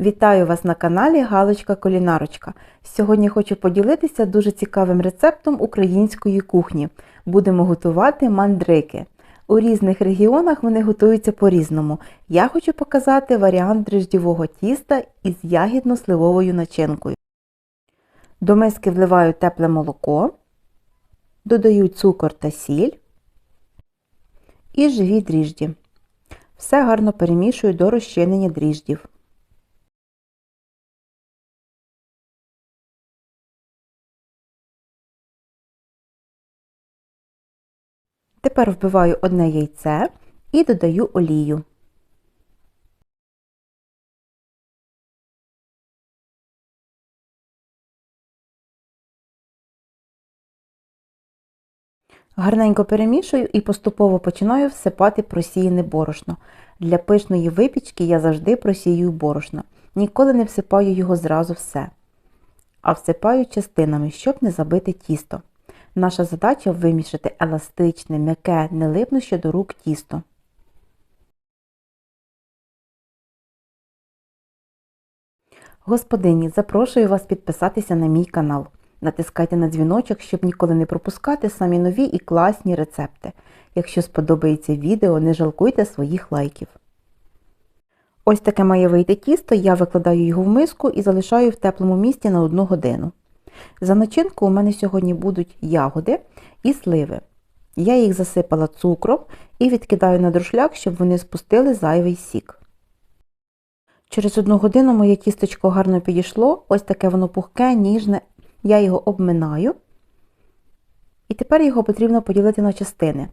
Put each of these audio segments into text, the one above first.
Вітаю вас на каналі Галочка Кулінарочка. Сьогодні хочу поділитися дуже цікавим рецептом української кухні. Будемо готувати мандрики. У різних регіонах вони готуються по-різному. Я хочу показати варіант дріждєвого тіста із ягідно-сливовою начинкою. До миски вливаю тепле молоко, додаю цукор та сіль і живі дріжджі. Все гарно перемішую до розчинення дріждів. Тепер вбиваю одне яйце і додаю олію. Гарненько перемішую і поступово починаю всипати просіяне борошно. Для пишної випічки я завжди просію борошно. Ніколи не всипаю його зразу все, а всипаю частинами, щоб не забити тісто. Наша задача вимішати еластичне, м'яке, не липнуще до рук тісто. Господині, запрошую вас підписатися на мій канал. Натискайте на дзвіночок, щоб ніколи не пропускати самі нові і класні рецепти. Якщо сподобається відео, не жалкуйте своїх лайків. Ось таке має вийти тісто, я викладаю його в миску і залишаю в теплому місці на 1 годину. За начинку у мене сьогодні будуть ягоди і сливи. Я їх засипала цукром і відкидаю на друшляк, щоб вони спустили зайвий сік. Через одну годину моє тістечко гарно підійшло, ось таке воно пухке, ніжне. Я його обминаю. І тепер його потрібно поділити на частини.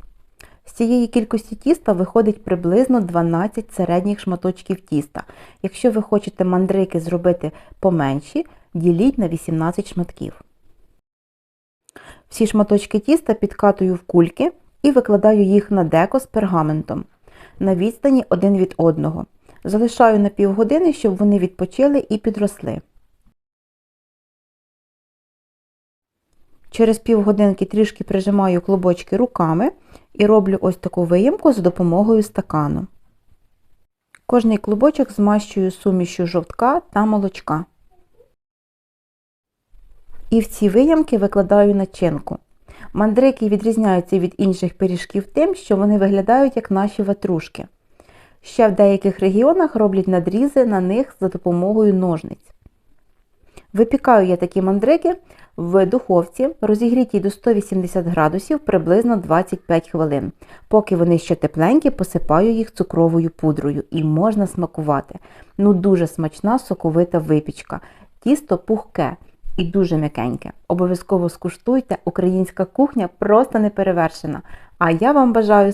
З цієї кількості тіста виходить приблизно 12 середніх шматочків тіста. Якщо ви хочете мандрики зробити поменші, діліть на 18 шматків. Всі шматочки тіста підкатую в кульки і викладаю їх на деко з пергаментом на відстані один від одного. Залишаю на півгодини, щоб вони відпочили і підросли. Через півгодинки трішки прижимаю клубочки руками і роблю ось таку виємку за допомогою стакану. Кожний клубочок змащую сумішю жовтка та молочка. І в ці виямки викладаю начинку. Мандрики відрізняються від інших пиріжків тим, що вони виглядають як наші ватрушки. Ще в деяких регіонах роблять надрізи на них за допомогою ножниць. Випікаю я такі мандрики в духовці, розігрітій до 180 градусів приблизно 25 хвилин. Поки вони ще тепленькі, посипаю їх цукровою пудрою і можна смакувати. Ну дуже смачна соковита випічка. Тісто пухке і дуже м'якеньке. Обов'язково скуштуйте, українська кухня просто не перевершена. А я вам бажаю